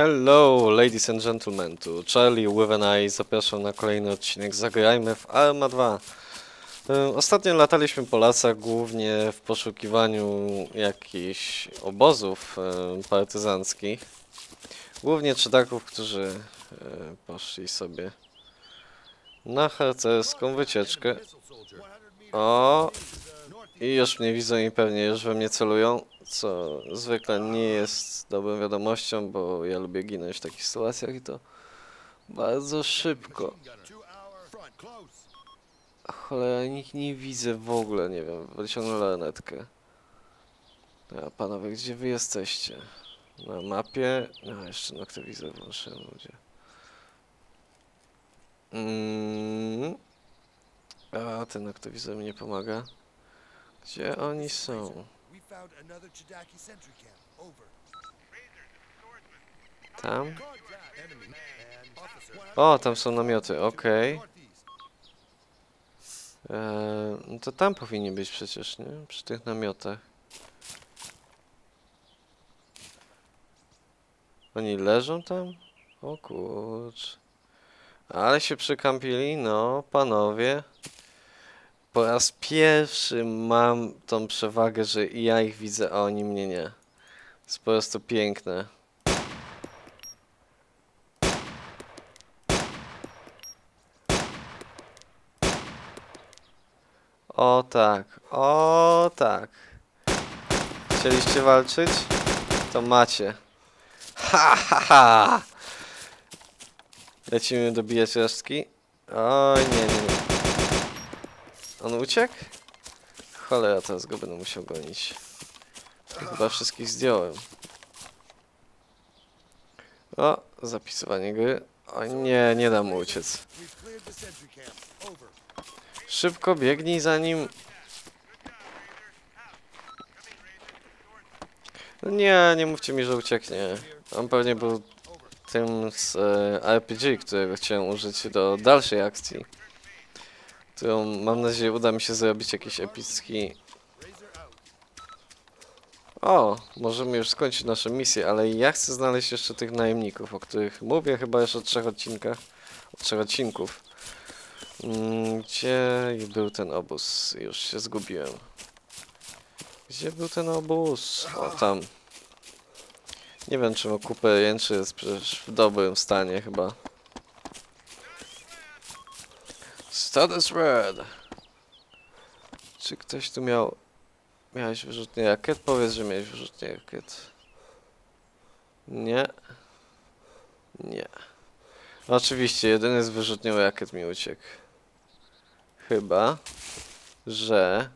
Hello, ladies and gentlemen, tu Charlie with an Eye. Zapraszam na kolejny odcinek Zagrajmy w Arma 2. E, Ostatnio lataliśmy po lasach głównie w poszukiwaniu jakichś obozów partyzanckich. Głównie trzydaków, którzy poszli sobie na harcerską wycieczkę. O, i już mnie widzą i pewnie już we mnie celują, co zwykle nie jest dobrą wiadomością, bo ja lubię ginąć w takich sytuacjach i to bardzo szybko. Cholera, nikt nie widzę w ogóle, nie wiem, wyciągnę lornetkę. A panowie, gdzie wy jesteście? Na mapie? No, jeszcze noktowizor włączyłem, ludzie. Mm. A, ten noktowizor mi nie pomaga. Gdzie oni są? Tam? O, tam są namioty, okej. Northeast. Eee, no to tam powinni być przecież, nie? Przy tych namiotach. Oni leżą tam? O kurcz. Ale się przykampili, no, panowie. Po raz pierwszy mam tą przewagę, że i ja ich widzę, a oni mnie nie. Jest po prostu piękne. O tak, o tak. Chcieliście walczyć? To macie. Ha ha ha! Lecimy dobijać resztki. Oj, nie, nie, nie. On uciekł? Cholera, teraz go będę musiał gonić. Chyba wszystkich zdjąłem. O, zapisywanie gry. O nie, nie dam mu uciec. Szybko biegnij za nim. No nie, nie mówcie mi, że ucieknie. On pewnie był tym z e, RPG, którego chciałem użyć do dalszej akcji. Którą mam nadzieję uda mi się zrobić jakiś epicki. O, możemy już skończyć naszą misję, ale ja chcę znaleźć jeszcze tych najemników, o których mówię chyba już od trzech odcinkach. Od trzech odcinków. Mm, Gdzie był ten obóz? Już się zgubiłem. Gdzie był ten obóz? O, tam. Nie wiem, czy kupę jęczy jest przecież w dobrym stanie chyba. Status red. Czy ktoś tu miał... Miałeś wyrzutnie rakiet? Powiedz, że miałeś wyrzutnie rakiet. Nie. Nie. Oczywiście, jedyny z wyrzutnią rakiet mi uciekł. Chyba, że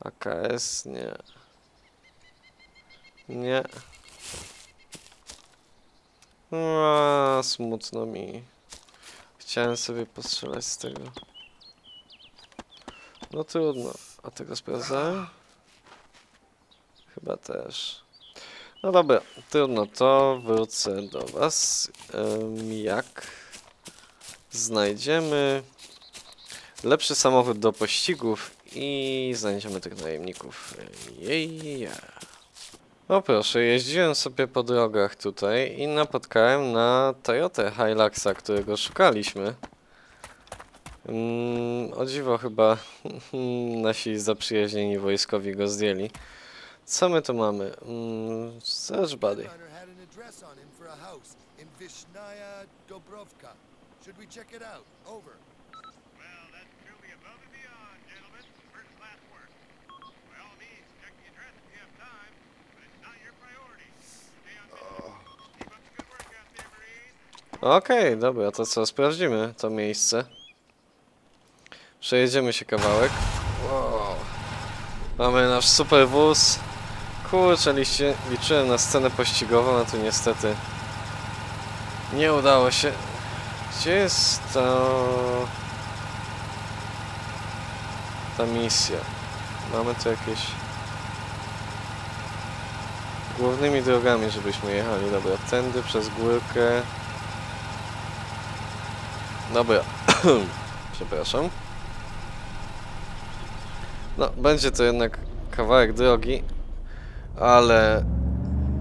AKS nie. Nie. A, smutno mi. Chciałem sobie postrzelać z tego. No trudno. A tego sprawdzałem? Chyba też. No dobra, trudno, to wrócę do was. Jak znajdziemy lepszy samochód do pościgów i znajdziemy tych najemników. Jej. O proszę, jeździłem sobie po drogach tutaj i napotkałem na Toyotę Hiluxa, którego szukaliśmy. Mm, o dziwo chyba nasi zaprzyjaźnieni wojskowi go zdjęli. Co my tu mamy? Mm, search Dobrovka. Should we check it out? Over. Well, that's truly above and beyond, gentlemen. First class work. By all means, check the address if you have time, but it's not your priority. Stay on mission. Keep up the good work out there, Okej, dobra, to co, sprawdzimy to miejsce. Przejedziemy się kawałek. Wow. Mamy nasz super wóz. Kurczę, liczyłem na scenę pościgową, a tu niestety nie udało się. Gdzie jest to... ta misja? Mamy tu jakieś... Głównymi drogami, żebyśmy jechali. Dobra, tędy przez górkę. Dobra. Przepraszam. No, będzie to jednak kawałek drogi, ale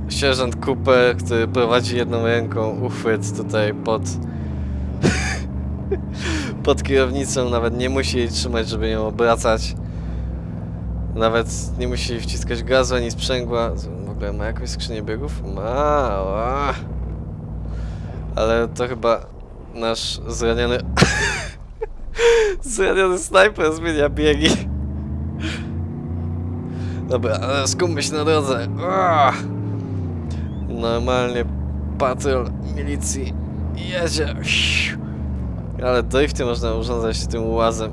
sierżant Cooper, który prowadzi jedną ręką uchwyt tutaj pod pod kierownicą, nawet nie musi jej trzymać, żeby ją obracać. Nawet nie musi wciskać gazu ani sprzęgła. W ogóle ma jakąś skrzynię biegów? Ma, ła. Ale to chyba nasz zraniony... zraniony snajper zmienia biegi. Dobra, ale skupmy się na drodze. Ua. Normalnie patrol milicji jedzie. Ale drifty można urządzać tym łazem.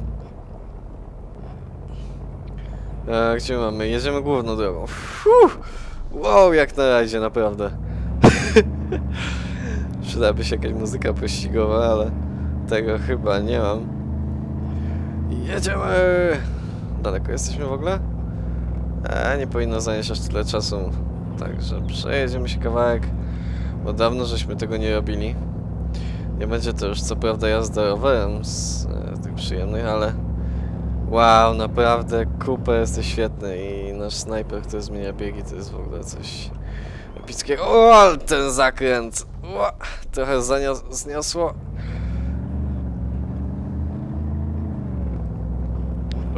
Gdzie mamy? Jedziemy główną drogą. Wow, jak na razie, naprawdę. Przydałaby się jakaś muzyka pościgowa, ale tego chyba nie mam. Jedziemy! Daleko jesteśmy w ogóle? E, nie powinno zająć aż tyle czasu. Także przejedziemy się kawałek, bo dawno żeśmy tego nie robili. Nie będzie to już co prawda jazda rowerem z tych przyjemnych, ale wow, naprawdę Cooper jesteś świetny i nasz snajper, który zmienia biegi, to jest w ogóle coś O, ten zakręt! O, trochę zniosło.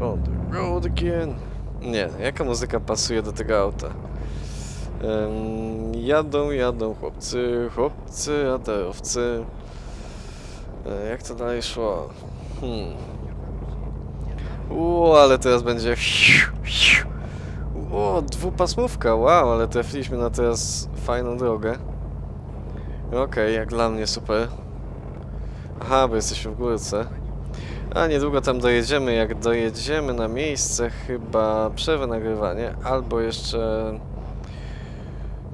On the road again. Nie, jaka muzyka pasuje do tego auta? Em, jadą, jadą chłopcy, chłopcy, radarowcy. E, Jak to dalej szło? Hmm. Uuu, ale teraz będzie... O, dwupasmówka, wow, ale trafiliśmy na teraz fajną drogę. Okej, jak dla mnie super. Aha, bo jesteśmy w górce. A niedługo tam dojedziemy. Jak dojedziemy na miejsce, chyba przerwę nagrywanie, albo jeszcze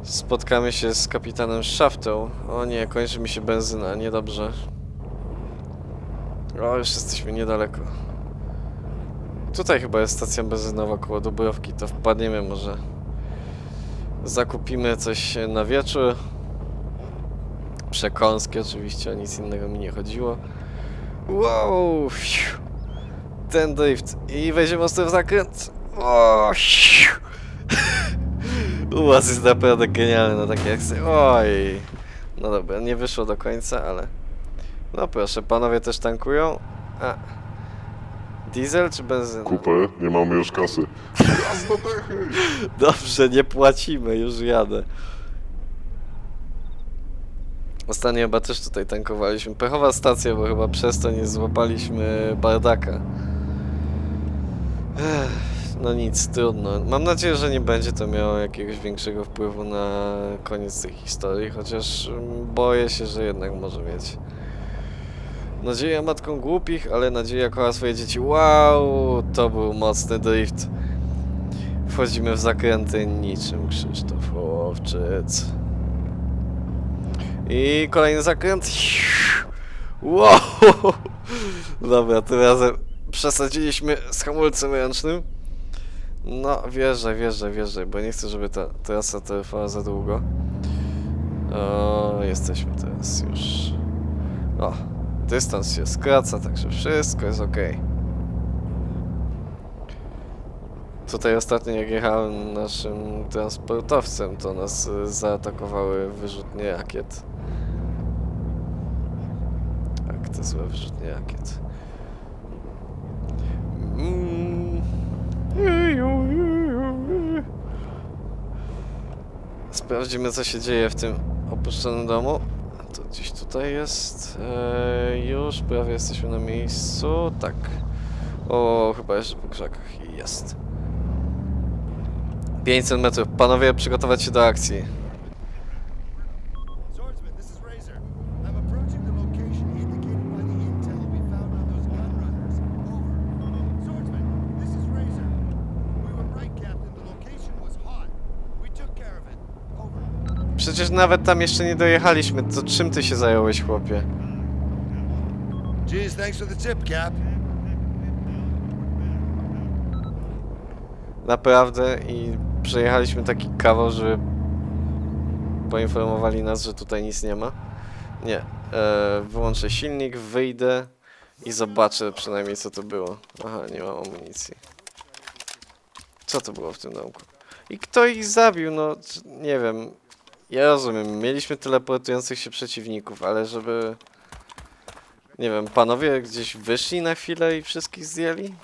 spotkamy się z kapitanem Shaftą. O nie, kończy mi się benzyna, niedobrze. O, już jesteśmy niedaleko. Tutaj chyba jest stacja benzynowa koło Dubrowki, to wpadniemy może. Zakupimy coś na wieczór. Przekąski oczywiście, o nic innego mi nie chodziło. Wow! Ten drift. I wejdziemy ostro w zakręt. O! fiu. Ułaz jest naprawdę genialny na takie akcje. Oj! No dobra, nie wyszło do końca, ale... No proszę, panowie też tankują. A. Diesel czy benzyna? Kupę, nie mamy już kasy. Jazda techy! Dobrze, nie płacimy, już jadę. Ostatnio chyba też tutaj tankowaliśmy. Pechowa stacja, bo chyba przez to nie złapaliśmy bardaka. No nic, trudno. Mam nadzieję, że nie będzie to miało jakiegoś większego wpływu na koniec tej historii, chociaż boję się, że jednak może mieć. Nadzieja matką głupich, ale nadzieja kocha swoje dzieci. Wow, to był mocny drift. Wchodzimy w zakręty niczym Krzysztof Łowczyc. I kolejny zakręt. Wow! Dobra, tym razem przesadziliśmy z hamulcem ręcznym. No, wjeżdżaj, wjeżdżaj, wjeżdżaj, bo nie chcę, żeby ta trasa trwała za długo. O, jesteśmy teraz już. O, dystans się skraca, także wszystko jest ok. Tutaj ostatnio jak jechałem naszym transportowcem, to nas y, zaatakowały wyrzutnie rakiet. Tak, te złe wyrzutnie rakiet. Mm. Sprawdzimy co się dzieje w tym opuszczonym domu. To gdzieś tutaj jest. E, już prawie jesteśmy na miejscu. Tak. O, chyba jeszcze po krzakach. Jest. 500 metrów. Panowie, przygotować się do akcji. Swordsman, this is Razor. I'm approaching the location indicated by the intel we found on those gun runners. Over. Swordsman, this is Razor. We were right, Captain. The location was hot. We took care of it. Over. Przecież nawet tam jeszcze nie dojechaliśmy. To czym ty się zająłeś, chłopie? Geez, thanks for the tip, Cap. Naprawdę i przejechaliśmy taki kawał, żeby poinformowali nas, że tutaj nic nie ma. Nie. E, wyłączę silnik, wyjdę i zobaczę przynajmniej co to było. Aha, nie mam amunicji. Co to było w tym domku? I kto ich zabił? No, nie wiem. Ja rozumiem, mieliśmy teleportujących się przeciwników, ale żeby... Nie wiem, panowie gdzieś wyszli na chwilę i wszystkich zdjęli?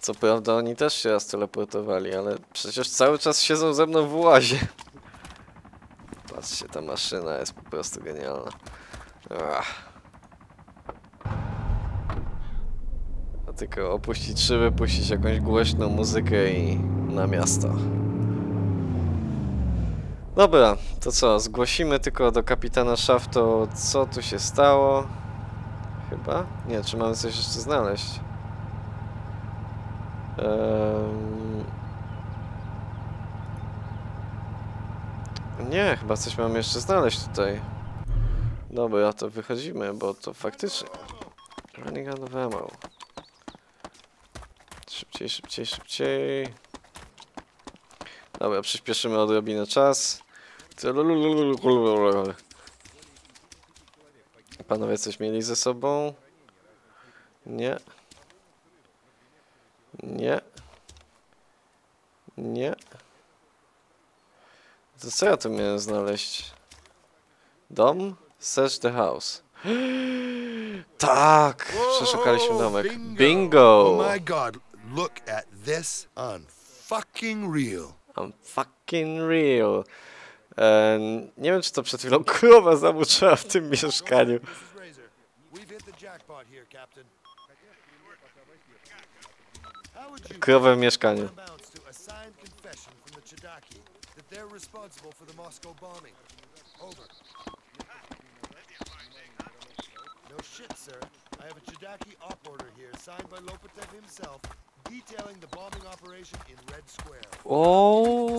Co prawda oni też się raz teleportowali, ale przecież cały czas siedzą ze mną w łazie. Patrzcie, ta maszyna jest po prostu genialna. A tylko opuścić szyby, puścić jakąś głośną muzykę i na miasto. Dobra, to co? Zgłosimy tylko do kapitana Szafto, co tu się stało. Chyba? Nie, czy mamy coś jeszcze znaleźć? Ehm... Nie, chyba coś mamy jeszcze znaleźć tutaj. Dobra, to wychodzimy, bo to faktycznie... Running out of ammo. Szybciej, szybciej, szybciej. Dobra, przyspieszymy odrobinę czas. Panowie coś mieli ze sobą? Nie. Nie. Nie. To co ja tu miałem znaleźć? Dom? Search the house. Tak! Przeszukaliśmy domek. Oh Bingo! my god, look at this unfucking real. I'm fucking real. Nie wiem, czy to przed chwilą krowa zamuczyła w tym mieszkaniu. Krowę w mieszkaniu. No shit, sir. I have a Chidaki op order here signed by Lopetev himself detailing the bombing operation in Red Square. O,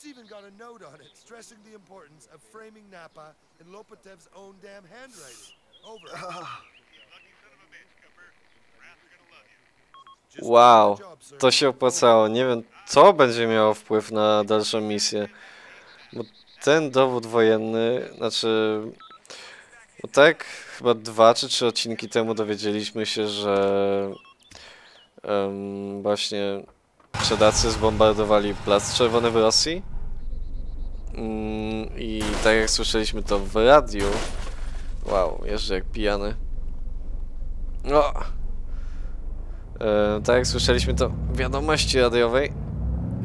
it's even got a note on it stressing the importance of framing Napa in Lopetev's own damn handwriting. Over. Just wow. To się opłacało. Nie wiem, co będzie miało wpływ na dalszą misję. Bo ten dowód wojenny, znaczy... Bo tak, chyba dwa czy trzy odcinki temu dowiedzieliśmy się, że em, właśnie przedacy zbombardowali Plac Czerwony w Rosji. Mm, I tak jak słyszeliśmy to w radiu. Wow, jeżdżę jak pijany. O! E, tak jak słyszeliśmy to w wiadomości radiowej.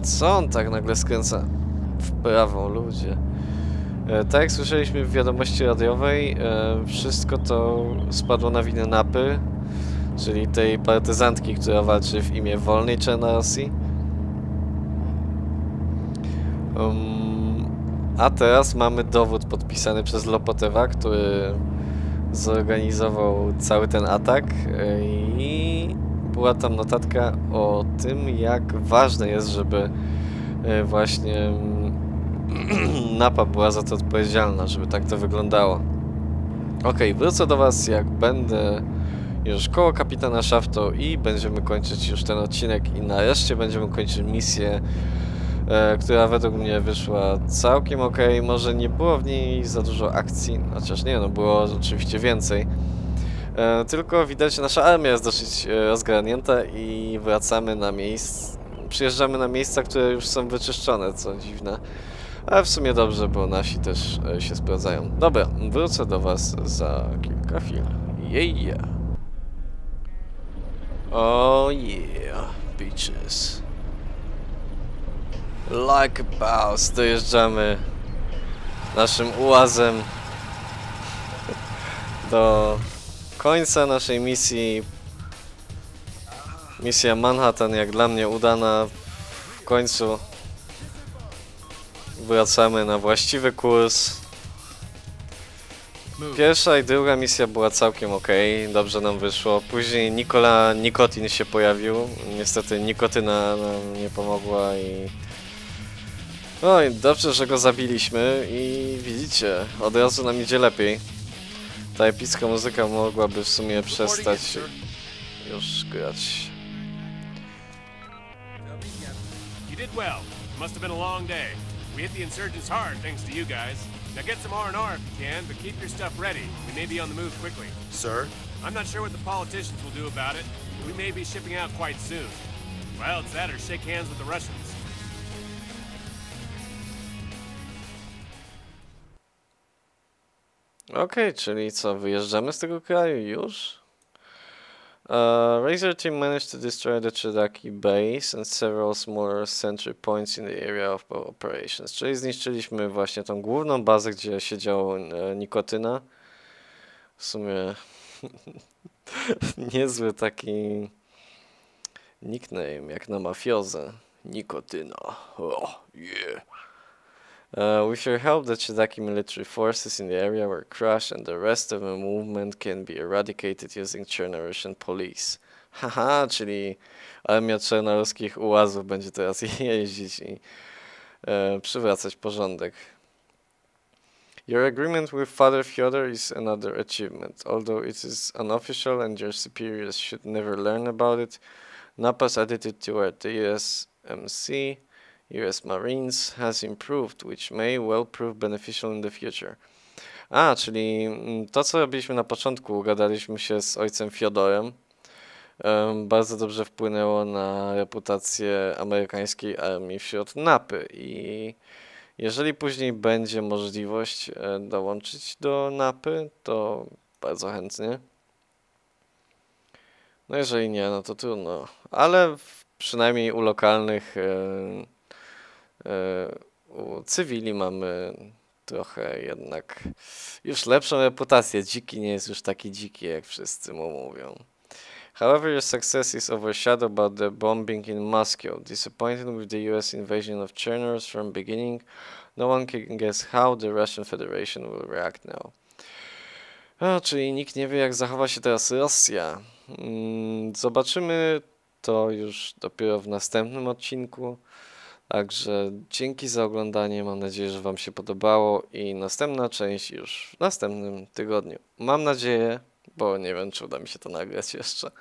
Co on tak nagle skręca w prawo, ludzie? E, tak jak słyszeliśmy w wiadomości radiowej, e, wszystko to spadło na winę Napy, czyli tej partyzantki, która walczy w imię wolnej Czarnorosji. Um, a teraz mamy dowód podpisany przez Lopotewa, który zorganizował cały ten atak e, i była tam notatka o tym, jak ważne jest, żeby e, właśnie Napa była za to odpowiedzialna, żeby tak to wyglądało. Okej, wrócę do Was, jak będę już koło kapitana Szafto i będziemy kończyć już ten odcinek i nareszcie będziemy kończyć misję, która według mnie wyszła całkiem ok. Może nie było w niej za dużo akcji, chociaż nie, no było oczywiście więcej. E, tylko widać, nasza armia jest dosyć e, rozgarnięta i wracamy na miejsce. Przyjeżdżamy na miejsca, które już są wyczyszczone, co dziwne. Ale w sumie dobrze, bo nasi też e, się sprawdzają. Dobra, wrócę do Was za kilka chwil. Yeah. Oh yeah, bitches. Like a boss, dojeżdżamy naszym ułazem do końca naszej misji. Misja Manhattan, jak dla mnie udana. W końcu wracamy na właściwy kurs. Pierwsza i druga misja była całkiem ok, dobrze nam wyszło. Później Nikola Nikotin się pojawił. Niestety nikotyna nam nie pomogła i. No i dobrze, że go zabiliśmy i widzicie, od razu nam idzie lepiej. Ta epicka muzyka mogłaby w sumie przestać już grać. You did well. Must have been a long day. We hit the insurgents hard thanks to you guys. Now get some R&R if you can, but keep your stuff ready. We may be on the move quickly. Sir? I'm not sure what the politicians will do about it. but We may be shipping out quite soon. Well, it's that or shake hands with the Russians. Okej, czyli co, wyjeżdżamy z tego kraju już? Uh, Razor team managed to destroy the Chedaki base and several smaller sentry points in the area of operations. Czyli zniszczyliśmy właśnie tą główną bazę, gdzie siedział e, Nikotyna. W sumie niezły taki nickname jak na mafiozę. Nikotyna. Oh, yeah. Uh, with your help, the Chidaki military forces in the area were crushed and the rest of the movement can be eradicated using Chernorussian police. Haha, czyli armia czarnoruskich ułazów będzie teraz jeździć i e, przywracać porządek. Your agreement with Father Fyodor is another achievement. Although it is unofficial and your superiors should never learn about it, Napa's attitude toward the USMC US Marines has improved, which may well prove beneficial in the future. A, czyli mm, to, co robiliśmy na początku, gadaliśmy się z ojcem Fiodorem, em, bardzo dobrze wpłynęło na reputację amerykańskiej armii wśród Napy i jeżeli później będzie możliwość e, dołączyć do Napy, to bardzo chętnie. No jeżeli nie, no to trudno. Ale w, przynajmniej u lokalnych e, u cywili mamy trochę jednak już lepszą reputację. Dziki nie jest już taki dziki, jak wszyscy mu mówią. However, your success is overshadowed by the bombing in Moscow. Disappointed with the US invasion of Chernors from beginning, no one can guess how the Russian Federation will react now. O, czyli nikt nie wie, jak zachowa się teraz Rosja. Mm, Zobaczymy to już dopiero w następnym odcinku. Także dzięki za oglądanie. Mam nadzieję, że Wam się podobało i następna część już w następnym tygodniu. Mam nadzieję, bo nie wiem, czy uda mi się to nagrać jeszcze.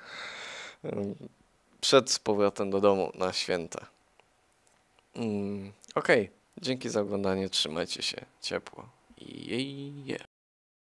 Przed powrotem do domu na święta. Mm, Okej, dzięki za oglądanie. Trzymajcie się ciepło. I je.